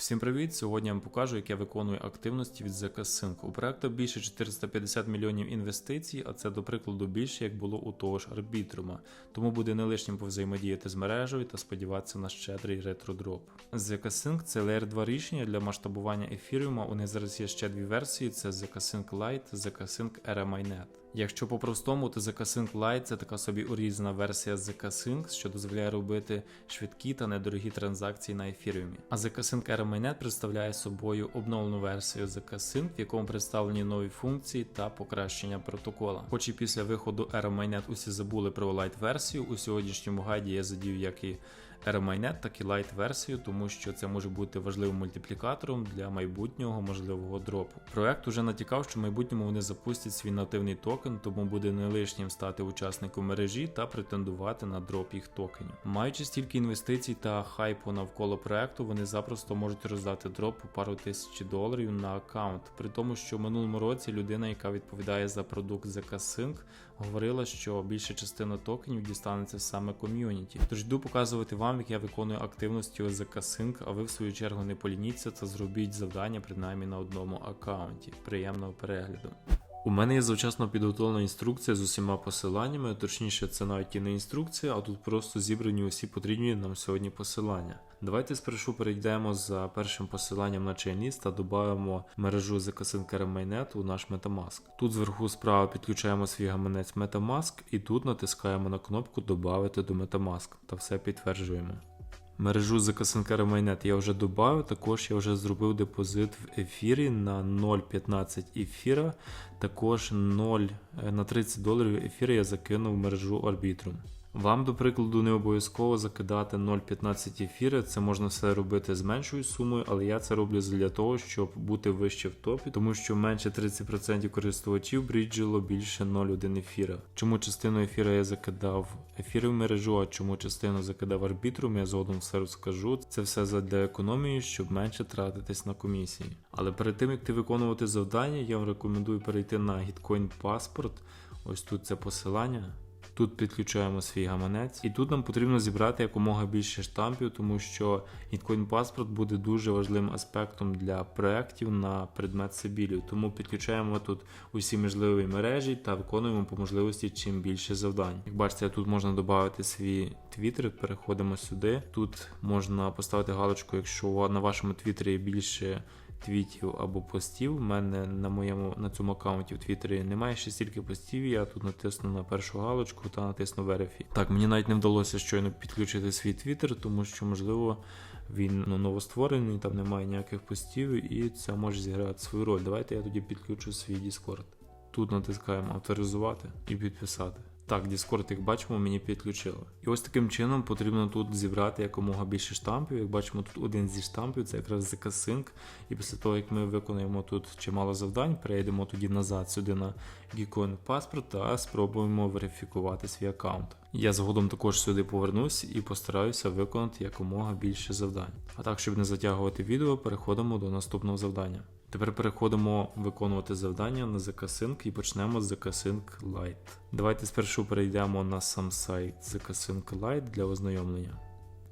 Всім привіт! Сьогодні я вам покажу, як я виконую активності від ZK. У проекту більше 450 мільйонів інвестицій, а це до прикладу більше, як було у того ж арбітрума. Тому буде не лишнім повзаємодіяти з мережею та сподіватися на щедрий ретродроп. ZK це Layer 2 рішення для масштабування ефіріума. У них зараз є ще дві версії: це ZK Sync Lite, ZK Sync RMINet. Якщо по-простому, то ZK Sync Lite – це така собі урізана версія ZK Sync, що дозволяє робити швидкі та недорогі транзакції на ефіріумі. А ZK Sync RMINet представляє собою обновлену версію ZK Sync, в якому представлені нові функції та покращення протокола. Хоч і після виходу RMINet усі забули про Lite версію, у сьогоднішньому гайді я задів як і RMINet, так і Lite версію, тому що це може бути важливим мультиплікатором для майбутнього можливого дропу. Проект уже натякав, що в майбутньому вони запустять свій нативний токен, тому буде не лишнім стати учасником мережі та претендувати на дроп їх токенів. Маючи стільки інвестицій та хайпу навколо проекту, вони запросто можуть роздати дроп по пару тисяч доларів на аккаунт. При тому, що в минулому році людина, яка відповідає за продукт ZK Sync, говорила, що більша частина токенів дістанеться саме ком'юніті. Тож йду показувати вам, як я виконую активності ZK Sync, а ви в свою чергу не полініться та зробіть завдання принаймні на одному аккаунті. Приємного перегляду. У мене є завчасно підготовлена інструкція з усіма посиланнями, точніше, це навіть і не інструкція, а тут просто зібрані усі потрібні нам сьогодні посилання. Давайте спершу перейдемо за першим посиланням на чайніст та додамо мережу ZK Mainnet у наш Metamask. Тут зверху справа підключаємо свій гаманець Metamask і тут натискаємо на кнопку Добавити до Metamask та все підтверджуємо. Мережу ZK майнет я вже додав, також я вже зробив депозит в ефірі на 0,15 ефіра, також 0 на 30 доларів ефіра я закинув в мережу Arbitrum. Вам, до прикладу, не обов'язково закидати 0,15 ефіри, це можна все робити з меншою сумою, але я це роблю для того, щоб бути вище в топі, тому що менше 30% користувачів бріджило більше 0,1 ефіра. Чому частину ефіра я закидав ефіри в мережу, а чому частину закидав арбітрум, я згодом все розкажу. Це все задля економії, щоб менше тратитись на комісії. Але перед тим як ти виконувати завдання, я вам рекомендую перейти на Gitcoin Passport. Ось тут це посилання. Тут підключаємо свій гаманець, і тут нам потрібно зібрати якомога більше штампів, тому що Bitcoin паспорт буде дуже важливим аспектом для проєктів на предмет Сибілів. Тому підключаємо тут усі можливі мережі та виконуємо по можливості чим більше завдань. Як бачите, тут можна додати свій твіттер, переходимо сюди. Тут можна поставити галочку, якщо на вашому твіттері більше твітів або постів. У мене на моєму на цьому аккаунті в Твіттері немає ще стільки постів. Я тут натисну на першу галочку та натисну Verify. Так, мені навіть не вдалося щойно підключити свій твіттер, тому що, можливо, він ну, новостворений, там немає ніяких постів, і це може зіграти свою роль. Давайте я тоді підключу свій Discord. Тут натискаємо авторизувати і підписати. Так, Discord, як бачимо, мені підключили. І ось таким чином потрібно тут зібрати якомога більше штампів. Як бачимо, тут один зі штампів, це якраз ZK Sync. І після того, як ми виконуємо тут чимало завдань, перейдемо тоді назад сюди на Geekcoin паспорт та спробуємо верифікувати свій аккаунт. Я згодом також сюди повернусь і постараюся виконати якомога більше завдань. А так, щоб не затягувати відео, переходимо до наступного завдання. Тепер переходимо виконувати завдання на ZK-Sync і почнемо з ZK-Sync Lite. Давайте спершу перейдемо на сам сайт ZK-Sync Lite для ознайомлення.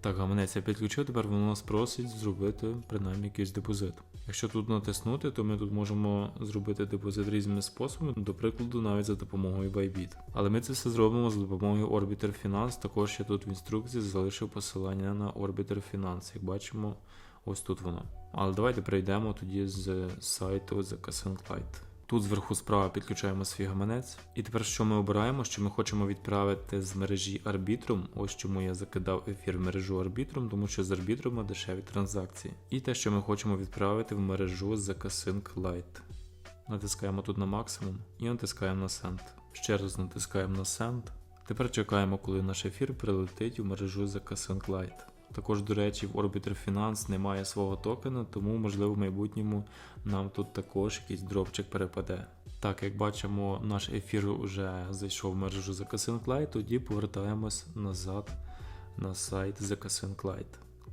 Так, гаманець я підключив, тепер воно нас просить зробити принаймні якийсь депозит. Якщо тут натиснути, то ми тут можемо зробити депозит різними способами, до прикладу, навіть за допомогою Bybit. Але ми це все зробимо за допомогою Orbiter Finance. Також я тут в інструкції залишив посилання на Orbiter Finance. Як бачимо, ось тут воно. Але давайте перейдемо тоді з сайту The Casing Lite. Тут зверху справа підключаємо свій гаманець. І тепер що ми обираємо, що ми хочемо відправити з мережі Arbitrum. Ось чому я закидав ефір в мережу Arbitrum, тому що з Arbitrum дешеві транзакції. І те, що ми хочемо відправити в мережу Casing Lite. Натискаємо тут на максимум і натискаємо на Send. Ще раз натискаємо на Send. Тепер чекаємо, коли наш ефір прилетить у мережу Casing Lite. Також, до речі, в Orbiter Finance немає свого токена, тому, можливо, в майбутньому нам тут також якийсь дропчик перепаде. Так, як бачимо, наш ефір вже зайшов в мережу Lite, тоді повертаємось назад на сайт Lite.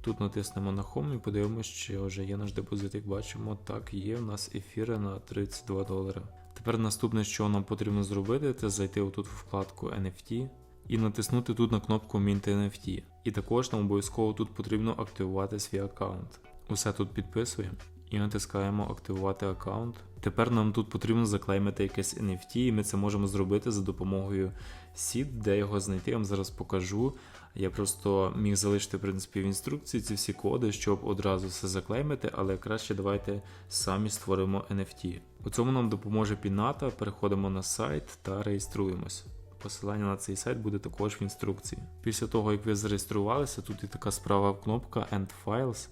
Тут натиснемо на Home і подивимося, чи вже є наш депозит. Як бачимо, так, є в нас ефіри на 32 долари. Тепер наступне, що нам потрібно зробити, це зайти отут в вкладку NFT і натиснути тут на кнопку Mint NFT. І також нам обов'язково тут потрібно активувати свій аккаунт. Усе тут підписуємо і натискаємо активувати аккаунт. Тепер нам тут потрібно заклеймити якесь NFT, і ми це можемо зробити за допомогою сіт, де його знайти, я вам зараз покажу. Я просто міг залишити в принципі в інструкції ці всі коди, щоб одразу все заклеймити, але краще давайте самі створимо NFT. У цьому нам допоможе Піната. Переходимо на сайт та реєструємось. Посилання на цей сайт буде також в інструкції. Після того, як ви зареєструвалися, тут є така справа кнопка End Files.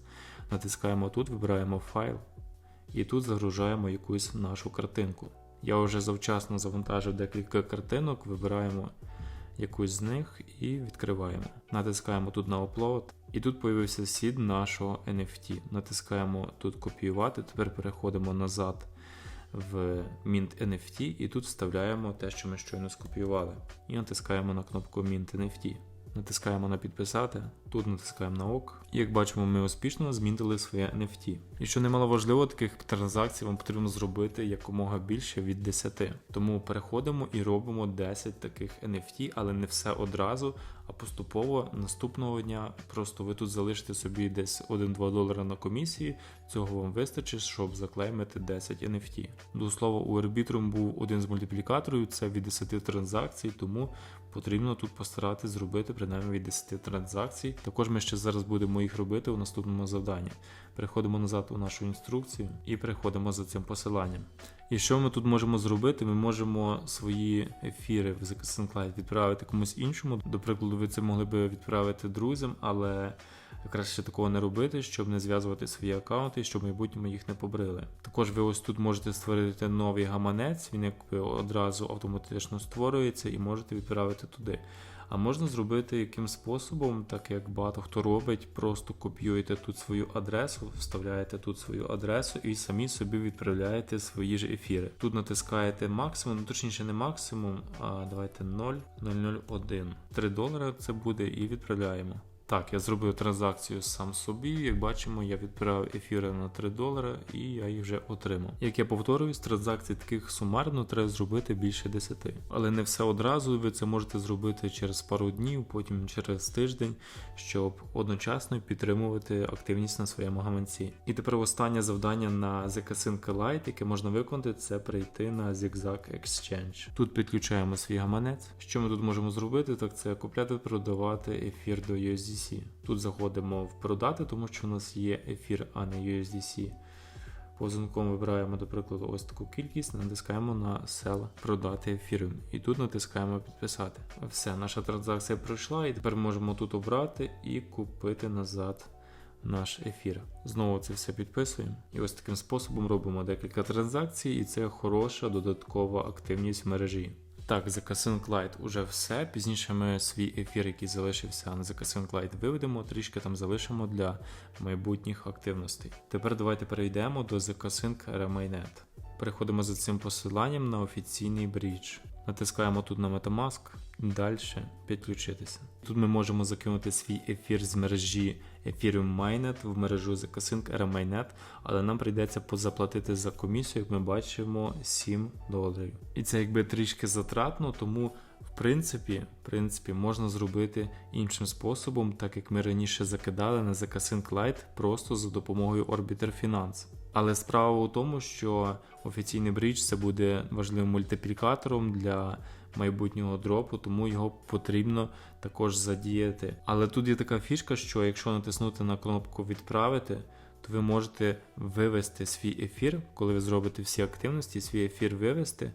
Натискаємо тут, вибираємо файл і тут загружаємо якусь нашу картинку. Я вже завчасно завантажив декілька картинок, вибираємо якусь з них і відкриваємо. Натискаємо тут на Upload, і тут появився сід нашого NFT. Натискаємо тут копіювати, тепер переходимо назад в Mint NFT і тут вставляємо те, що ми щойно скопіювали. І натискаємо на кнопку Mint NFT. Натискаємо на підписати, тут натискаємо на ок. І як бачимо, ми успішно змінили своє NFT. І що немало важливо, таких транзакцій вам потрібно зробити якомога більше від 10. Тому переходимо і робимо 10 таких NFT, але не все одразу, а поступово наступного дня просто ви тут залишите собі десь 1-2 долара на комісії. Цього вам вистачить, щоб заклеймити 10 NFT. До слова, у Arbitrum був один з мультиплікаторів, це від 10 транзакцій, тому потрібно тут постаратись зробити принаймні від 10 транзакцій. Також ми ще зараз будемо їх робити у наступному завданні. Переходимо назад у нашу інструкцію і переходимо за цим посиланням. І що ми тут можемо зробити? Ми можемо свої ефіри в Cloud відправити комусь іншому. До прикладу, ви це могли би відправити друзям, але краще такого не робити, щоб не зв'язувати свої аккаунти, щоб в майбутньому їх не побрили. Також ви ось тут можете створити новий гаманець, він якби одразу автоматично створюється і можете відправити туди. А можна зробити яким способом, так як багато хто робить, просто копіюєте тут свою адресу, вставляєте тут свою адресу і самі собі відправляєте свої ж ефіри. Тут натискаєте максимум, ну точніше не максимум, а давайте 0,001. 3 долари це буде і відправляємо. Так, я зробив транзакцію сам собі. Як бачимо, я відправив ефіри на 3 долари і я їх вже отримав. Як я повторююсь, транзакцій таких сумарно треба зробити більше 10. Але не все одразу. Ви це можете зробити через пару днів, потім через тиждень, щоб одночасно підтримувати активність на своєму гаманці. І тепер останнє завдання на ZK Lite, яке можна виконати, це прийти на Zigzag Exchange. Тут підключаємо свій гаманець. Що ми тут можемо зробити, так це купляти, продавати ефір до USDC. Тут заходимо в продати, тому що у нас є ефір, а не USDC. Позинком вибираємо, до прикладу, ось таку кількість, натискаємо на Sell продати ефір. І тут натискаємо підписати. Все, наша транзакція пройшла, і тепер можемо тут обрати і купити назад наш ефір. Знову це все підписуємо. І ось таким способом робимо декілька транзакцій, і це хороша додаткова активність в мережі. Так, за Casing Light уже все. Пізніше ми свій ефір, який залишився на The Casing Light, виведемо, трішки там залишимо для майбутніх активностей. Тепер давайте перейдемо до Casink Remainet. Переходимо за цим посиланням на офіційний брідж. Натискаємо тут на Metamask, далі підключитися. Тут ми можемо закинути свій ефір з мережі Ethereum Mainnet в мережу Zcassync Mainnet, але нам прийдеться позаплатити за комісію, як ми бачимо, 7 доларів. І це якби трішки затратно, тому в принципі, в принципі, можна зробити іншим способом, так як ми раніше закидали на Zcassync Lite просто за допомогою Orbiter Finance. Але справа у тому, що офіційний брідж це буде важливим мультиплікатором для майбутнього дропу, тому його потрібно також задіяти. Але тут є така фішка, що якщо натиснути на кнопку Відправити, то ви можете вивести свій ефір, коли ви зробите всі активності, свій ефір вивести.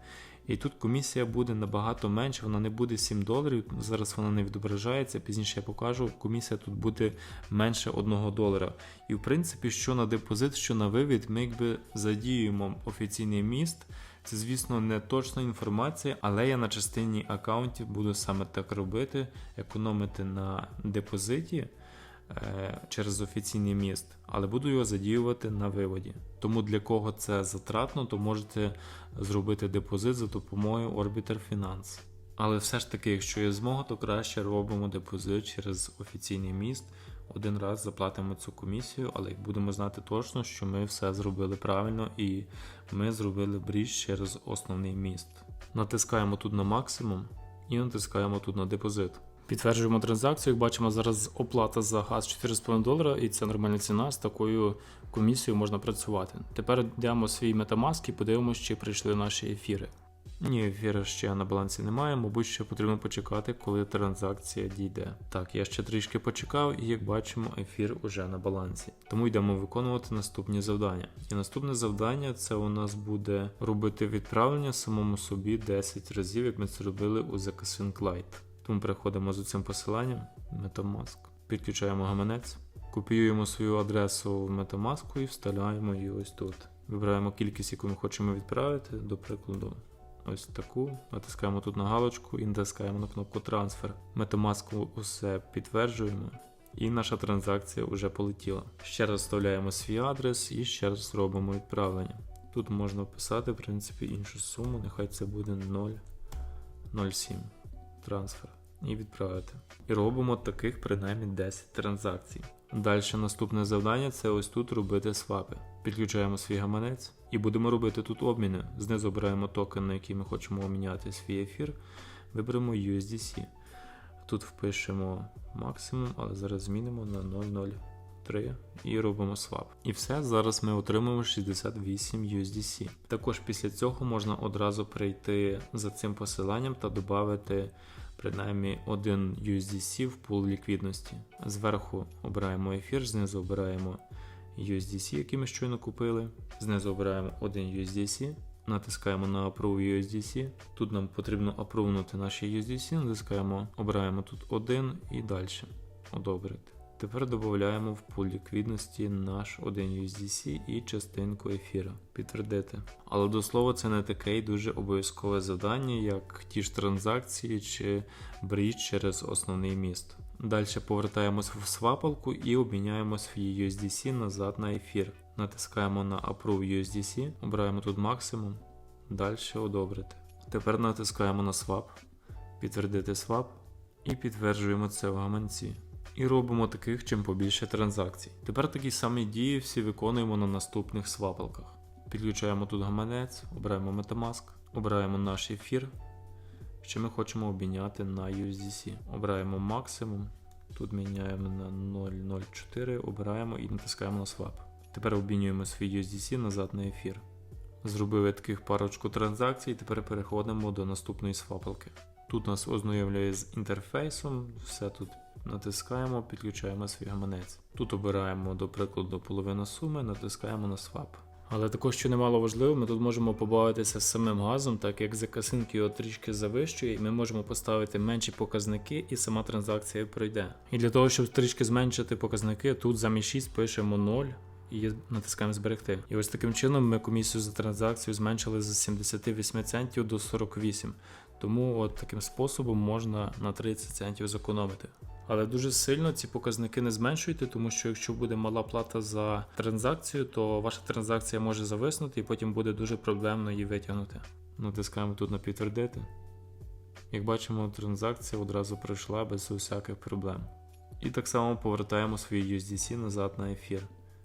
І тут комісія буде набагато менше, вона не буде 7 доларів. Зараз вона не відображається. Пізніше я покажу, комісія тут буде менше 1 долара. І в принципі, що на депозит, що на вивід, ми якби задіюємо офіційний міст. Це, звісно, не точна інформація, але я на частині аккаунтів буду саме так робити, економити на депозиті через офіційний міст, але буду його задіювати на виводі. Тому для кого це затратно, то можете зробити депозит за допомогою Orbiter Finance. Але все ж таки, якщо є змога, то краще робимо депозит через офіційний міст. Один раз заплатимо цю комісію, але будемо знати точно, що ми все зробили правильно і ми зробили бріж через основний міст. Натискаємо тут на максимум і натискаємо тут на депозит. Підтверджуємо транзакцію. Як бачимо, зараз оплата за газ 4,5 долара, і це нормальна ціна. З такою комісією можна працювати. Тепер йдемо свій Metamask і подивимося, чи прийшли наші ефіри. Ні, ефіра ще на балансі немає, мабуть, ще потрібно почекати, коли транзакція дійде. Так, я ще трішки почекав, і як бачимо, ефір уже на балансі. Тому йдемо виконувати наступні завдання. І наступне завдання це у нас буде робити відправлення самому собі 10 разів, як ми це робили у ZK Lite. Тому переходимо з цим посиланням Metamask, підключаємо гаманець, копіюємо свою адресу в Metamask і вставляємо її ось тут. Вибираємо кількість, яку ми хочемо відправити, до прикладу. Ось таку, натискаємо тут на галочку і натискаємо на кнопку трансфер. Metamask усе підтверджуємо, і наша транзакція вже полетіла. Ще раз вставляємо свій адрес і ще раз робимо відправлення. Тут можна вписати, в принципі, іншу суму, нехай це буде 0,07 трансфер. І відправити. І робимо таких принаймні 10 транзакцій. Далі наступне завдання це ось тут робити свапи. Підключаємо свій гаманець і будемо робити тут обміни. Знизу обираємо токен, на який ми хочемо обміняти свій ефір. Виберемо USDC. Тут впишемо максимум, але зараз змінимо на 0,03 і робимо свап. І все, зараз ми отримуємо 68 USDC. Також після цього можна одразу перейти за цим посиланням та додати принаймні один USDC в пул ліквідності. Зверху обираємо ефір, знизу обираємо USDC, який ми щойно купили. Знизу обираємо один USDC, натискаємо на Approve USDC. Тут нам потрібно апрувнути наші USDC, натискаємо, обираємо тут один і далі одобрити. Тепер додаємо в пул ліквідності наш один USDC і частинку ефіра. Підтвердити. Але до слова, це не таке й дуже обов'язкове завдання, як ті ж транзакції чи брідж через основний міст. Далі повертаємось в свапалку і обміняємо свій USDC назад на ефір. Натискаємо на Approve USDC, обираємо тут максимум, далі одобрити. Тепер натискаємо на Swap, підтвердити swap і підтверджуємо це в гаманці. І робимо таких чим побільше транзакцій. Тепер такі самі дії всі виконуємо на наступних свапалках. Підключаємо тут гаманець, обираємо Metamask, обираємо наш ефір, що ми хочемо обміняти на USDC. Обираємо максимум, тут міняємо на 0.04, обираємо і натискаємо на Swap. Тепер обмінюємо свій USDC назад на ефір. Зробили таких парочку транзакцій, тепер переходимо до наступної свапалки. Тут нас ознайомлює з інтерфейсом, все тут натискаємо, підключаємо свій гаманець. Тут обираємо, до прикладу, половину суми, натискаємо на Swap. Але також, що немало важливо, ми тут можемо побавитися з самим газом, так як закасинки його трішки завищує, і ми можемо поставити менші показники, і сама транзакція пройде. І для того, щоб трішки зменшити показники, тут замість 6 пишемо 0. І натискаємо зберегти. І ось таким чином ми комісію за транзакцію зменшили з 78 центів до 48. Тому от таким способом можна на 30 центів зекономити. Але дуже сильно ці показники не зменшуйте, тому що якщо буде мала плата за транзакцію, то ваша транзакція може зависнути і потім буде дуже проблемно її витягнути. Натискаємо тут на підтвердити. Як бачимо, транзакція одразу пройшла без усяких проблем. І так само повертаємо свої USDC назад на ефір.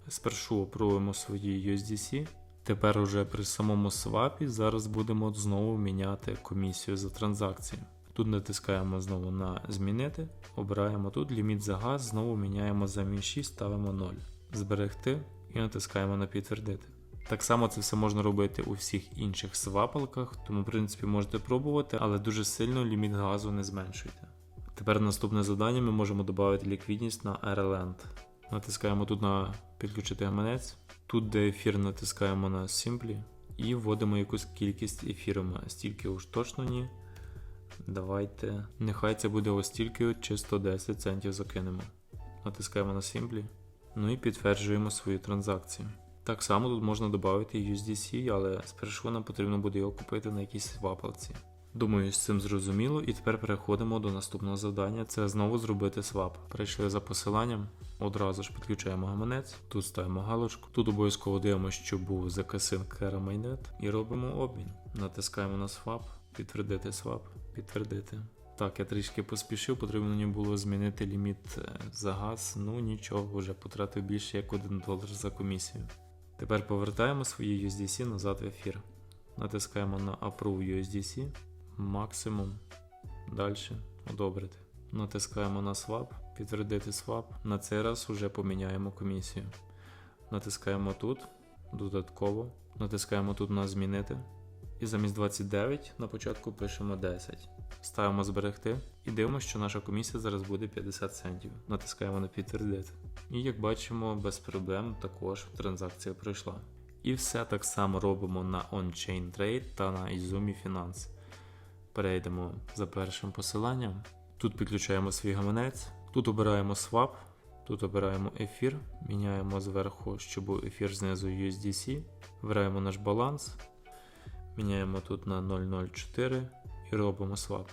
Спершу опробуємо свої USDC. Тепер уже при самому свапі зараз будемо знову міняти комісію за транзакцію. Тут натискаємо знову на змінити, обираємо тут ліміт за газ, знову міняємо замість 6, ставимо 0. Зберегти і натискаємо на підтвердити. Так само це все можна робити у всіх інших свапалках, тому в принципі можете пробувати, але дуже сильно ліміт газу не зменшуйте. Тепер наступне завдання ми можемо додати ліквідність на RLand. Натискаємо тут на підключити гаманець. Тут, де ефір, натискаємо на Simply і вводимо якусь кількість ефіру. Стільки уж точно ні. Давайте. Нехай це буде ось стільки чи 110 центів закинемо. Натискаємо на Simply. Ну і підтверджуємо свою транзакцію. Так само тут можна додати USDC, але спершу нам потрібно буде його купити на якійсь свапалці. Думаю, з цим зрозуміло, і тепер переходимо до наступного завдання це знову зробити свап. Прийшли за посиланням, одразу ж підключаємо гаманець, тут ставимо галочку, тут обов'язково дивимося, що був закасин Kera і робимо обмін. Натискаємо на свап, підтвердити свап, підтвердити. Так, я трішки поспішив, потрібно мені було змінити ліміт е, за газ, ну нічого, вже потратив більше як 1 долар за комісію. Тепер повертаємо свої USDC назад в ефір. Натискаємо на Approve USDC максимум. Далі одобрити. Натискаємо на swap, підтвердити swap. На цей раз вже поміняємо комісію. Натискаємо тут, додатково. Натискаємо тут на змінити. І замість 29 на початку пишемо 10. Ставимо зберегти і дивимося, що наша комісія зараз буде 50 центів. Натискаємо на підтвердити. І як бачимо, без проблем також транзакція пройшла. І все так само робимо на On-Chain Trade та на Izumi Finance. Перейдемо за першим посиланням. Тут підключаємо свій гаманець, тут обираємо Swap, тут обираємо ефір, міняємо зверху, щоб ефір знизу USDC, вибираємо наш баланс, міняємо тут на 004 і робимо свап.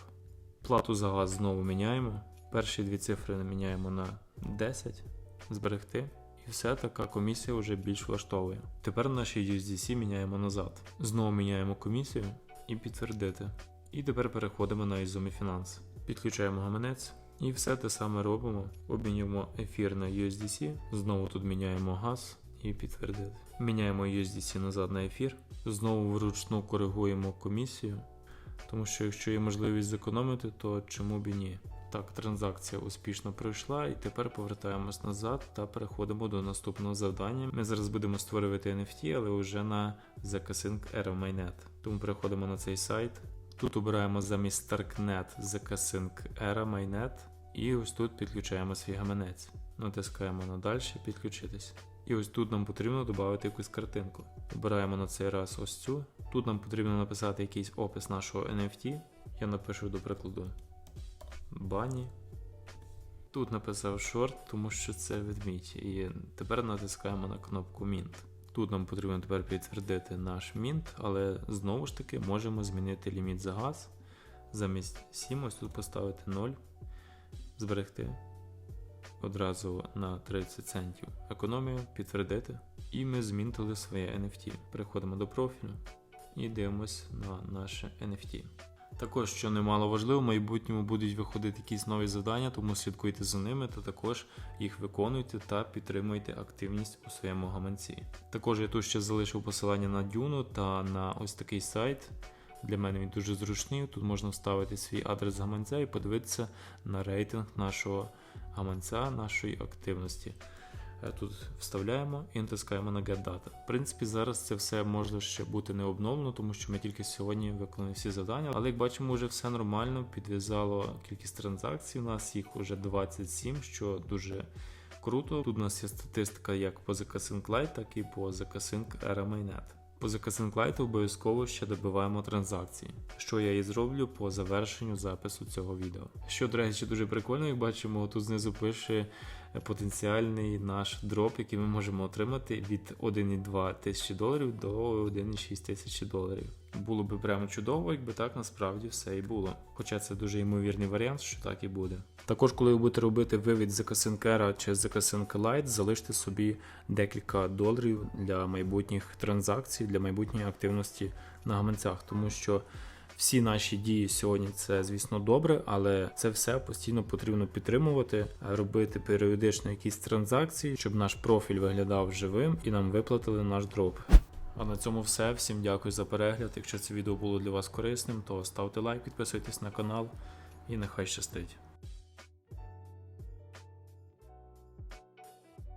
Плату за газ знову міняємо. Перші дві цифри міняємо на 10, зберегти. І все така комісія вже більш влаштовує. Тепер наші USDC міняємо назад. Знову міняємо комісію і підтвердити. І тепер переходимо на Izumi Finance. Підключаємо гаманець і все те саме робимо. Обмінюємо ефір на USDC, знову тут міняємо газ і підтвердити. Міняємо USDC назад на ефір, знову вручну коригуємо комісію, тому що якщо є можливість зекономити, то чому б і ні. Так, транзакція успішно пройшла, і тепер повертаємось назад та переходимо до наступного завдання. Ми зараз будемо створювати NFT, але вже на ZK-Sync Era Mainnet. Тому переходимо на цей сайт. Тут обираємо замість Starknet ZK-Sync Era Mainnet, і ось тут підключаємо свій гаманець. Натискаємо на далі підключитись. І ось тут нам потрібно додати якусь картинку. Обираємо на цей раз ось цю. Тут нам потрібно написати якийсь опис нашого NFT. Я напишу до прикладу бані. Тут написав short, тому що це ведмідь. І тепер натискаємо на кнопку Mint. Тут нам потрібно тепер підтвердити наш Mint, але знову ж таки можемо змінити ліміт за газ. Замість 7 ось тут поставити 0, зберегти одразу на 30 центів економію, підтвердити. І ми змінили своє NFT. Переходимо до профілю і дивимось на наше NFT. Також, що немало важливо, в майбутньому будуть виходити якісь нові завдання, тому слідкуйте за ними та також їх виконуйте та підтримуйте активність у своєму гаманці. Також я тут ще залишив посилання на Дюну та на ось такий сайт. Для мене він дуже зручний. Тут можна вставити свій адрес гаманця і подивитися на рейтинг нашого гаманця, нашої активності. Е, Тут вставляємо і натискаємо на Get Data. В принципі, зараз це все може ще бути не обновлено, тому що ми тільки сьогодні виконали всі завдання. Але як бачимо, вже все нормально, підв'язало кількість транзакцій. У нас їх вже 27, що дуже круто. Тут у нас є статистика як по ZK-Sync Lite, так і по ZK-Sync Era Mainnet. По обов'язково ще добиваємо транзакції, що я і зроблю по завершенню запису цього відео. Що, до речі, дуже прикольно, як бачимо, тут знизу пише потенціальний наш дроп, який ми можемо отримати від 1,2 тисячі доларів до 1,6 тисячі доларів. Було би прямо чудово, якби так насправді все і було. Хоча це дуже ймовірний варіант, що так і буде. Також, коли ви будете робити вивід з Era чи з Lite, залиште собі декілька доларів для майбутніх транзакцій, для майбутньої активності на гаманцях, тому що. Всі наші дії сьогодні це, звісно, добре, але це все постійно потрібно підтримувати, робити періодично якісь транзакції, щоб наш профіль виглядав живим і нам виплатили наш дроп. А на цьому все. Всім дякую за перегляд. Якщо це відео було для вас корисним, то ставте лайк, підписуйтесь на канал і нехай щастить.